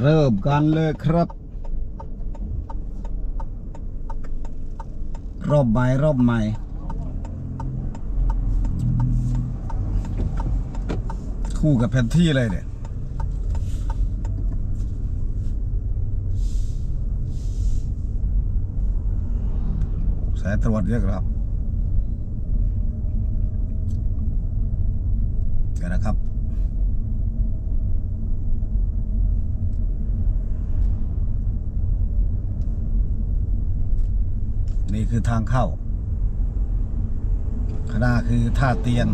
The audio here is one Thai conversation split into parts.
เริ่มกันเลยครับ รอบใหม่รอบใหม่ คู่กับแผนที่เลยเนี่ยสายตรวจเยอะครับเดี๋ยวนะครับ นี่ คือทางเข้าข้างหน้าคือท่าเตียน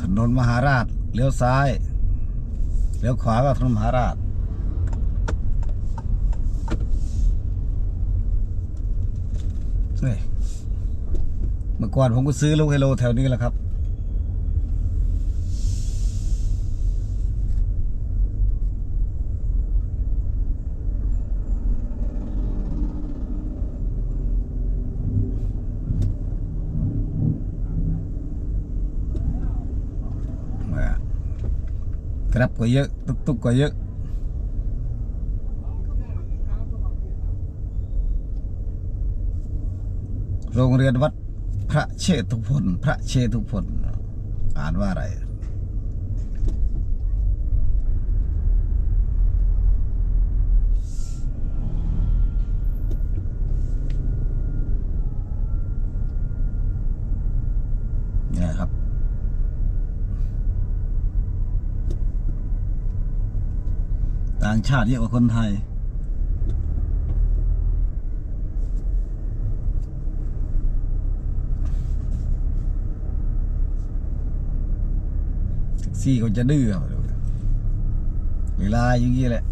ถนนมหาราช เลี้ยวซ้าย เลี้ยวขวาก็ถนนมหาราช นี่ เมื่อก่อนผมก็ซื้อลูกไฮโลแถวนี้แหละครับ กรับก็เยอะตุกตุกก็เยอะโรงเรียนวัดพระเชตุพนพระเชตุพนอ่านว่าอะไร เนี่ยครับ ต่างชาติเยอะกว่าคนไทย แท็กซี่เขาจะดื้อเอาเวลาอย่างนี้แหละ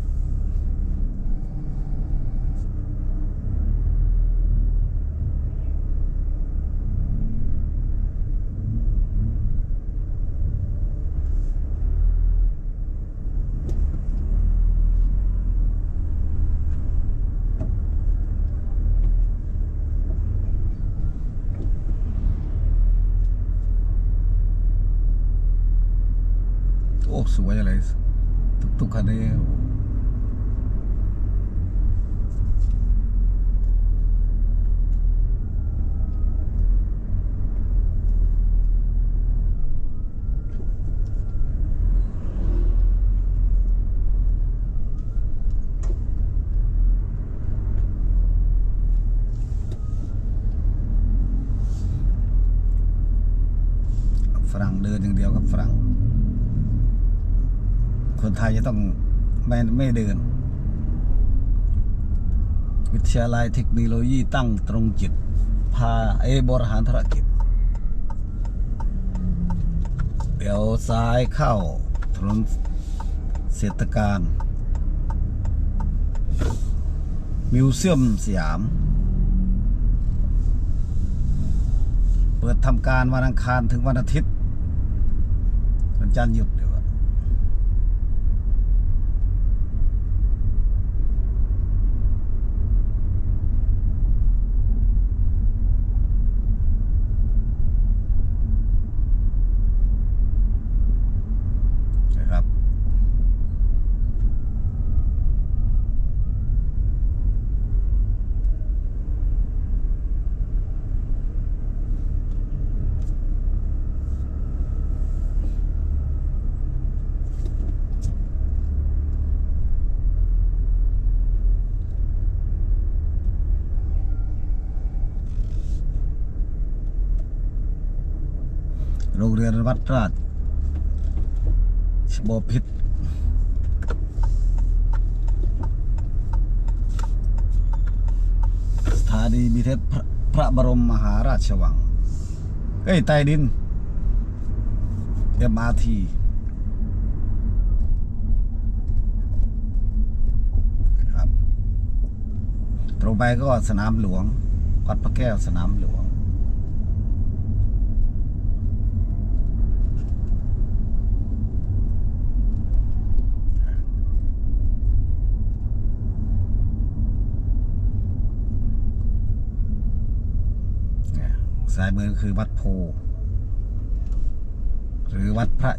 อ้สวยอะไรตุกตุกคันนี้ฝรั่งเดินอย่างเดียวกับฝรั่ง คนไทยจะต้องไม่ไม่เดิน วิทยาลัยเทคโนโลยีตั้งตรงจิต พาเอบริหารธุรกิจ เดี๋ยวซ้ายเข้าถนนเศรษฐการ มิวเซียมสยาม เปิดทำการวันอังคารถึงวันอาทิตย์วันจันทร์หยุด โรงเรียนวัดราชบพิษสถานีมีเทศพระพระบรมมหาราชวัง เอ้ยใต้ดิน MRT ครับ ตรงไปก็สนามหลวงวัดพระแก้วสนามหลวง เนี่ย ซ้ายมือคือวัดโพ หรือวัดพระ